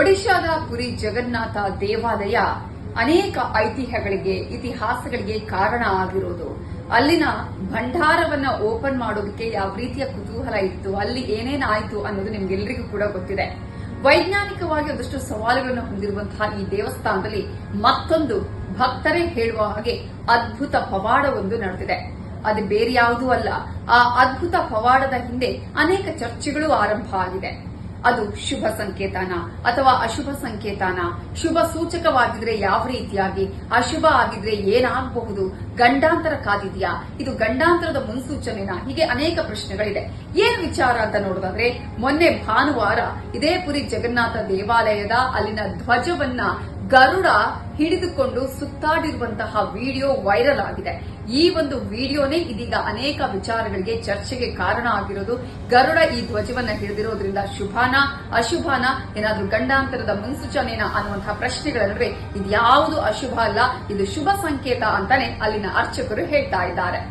ಒಡಿಶಾದ ಪುರಿ ಜಗನ್ನಾಥ ದೇವಾಲಯ ಅನೇಕ ಐತಿಹ್ಯಗಳಿಗೆ, ಇತಿಹಾಸಗಳಿಗೆ ಕಾರಣ ಆಗಿರೋದು. ಅಲ್ಲಿನ ಭಂಡಾರವನ್ನ ಓಪನ್ ಮಾಡೋದಕ್ಕೆ ಯಾವ ರೀತಿಯ ಕುತೂಹಲ ಇತ್ತು, ಅಲ್ಲಿ ಏನೇನಾಯಿತು ಅನ್ನೋದು ನಿಮ್ಗೆಲ್ಲರಿಗೂ ಕೂಡ ಗೊತ್ತಿದೆ. ವೈಜ್ಞಾನಿಕವಾಗಿ ಒಂದಷ್ಟು ಸವಾಲುಗಳನ್ನು ಹೊಂದಿರುವಂತಹ ಈ ದೇವಸ್ಥಾನದಲ್ಲಿ ಮತ್ತೊಂದು ಭಕ್ತರೇ ಹೇಳುವ ಹಾಗೆ ಅದ್ಭುತ ಪವಾಡವೊಂದು ನಡೆದಿದೆ. ಅದು ಬೇರೆ ಯಾವುದೂ ಅಲ್ಲ, ಆ ಅದ್ಭುತ ಪವಾಡದ ಹಿಂದೆ ಅನೇಕ ಚರ್ಚೆಗಳು ಆರಂಭ ಆಗಿದೆ. ಅದು ಶುಭ ಸಂಕೇತನ ಅಥವಾ ಅಶುಭ ಸಂಕೇತನ. ಶುಭ ಸೂಚಕವಾಗಿದ್ರೆ ಯಾವ ರೀತಿಯಾಗಿ? ಅಶುಭ ಆಗಿದ್ರೆ ಏನಾಗಬಹುದು? ಗಂಡಾಂತರ ಕಾದಿದ್ಯಾ? ಇದು ಗಂಡಾಂತರದ ಮುನ್ಸೂಚನೆನಾ. ಹೀಗೆ ಅನೇಕ ಪ್ರಶ್ನೆಗಳಿದೆ. ಏನ್ ವಿಚಾರ ಅಂತ ನೋಡೋದಾದ್ರೆ, ಮೊನ್ನೆ ಭಾನುವಾರ ಇದೇ ಪುರಿ ಜಗನ್ನಾಥ ದೇವಾಲಯದ ಅಲ್ಲಿನ ಧ್ವಜವನ್ನ ಗರುಡ ಹಿಡಿದುಕೊಂಡು ಸುತ್ತಾಡಿರುವಂತಹ ವಿಡಿಯೋ ವೈರಲ್ ಆಗಿದೆ. ಈ ಒಂದು ವಿಡಿಯೋನೇ ಇದೀಗ ಅನೇಕ ವಿಚಾರಗಳಿಗೆ ಚರ್ಚೆಗೆ ಕಾರಣ ಆಗಿರೋದು. ಗರುಡ ಈ ಧ್ವಜವನ್ನ ಹಿಡಿದಿರೋದ್ರಿಂದ ಶುಭಾನ, ಅಶುಭಾನ, ಏನಾದ್ರೂ ಗಂಡಾಂತರದ ಮುನ್ಸೂಚನೆನ ಅನ್ನುವಂತಹ ಪ್ರಶ್ನೆಗಳ ನಡುವೆ ಇದ್ಯಾವುದು ಅಶುಭ ಅಲ್ಲ, ಇದು ಶುಭ ಸಂಕೇತ ಅಂತಾನೆ ಅಲ್ಲಿನ ಅರ್ಚಕರು ಹೇಳ್ತಾ ಇದ್ದಾರೆ.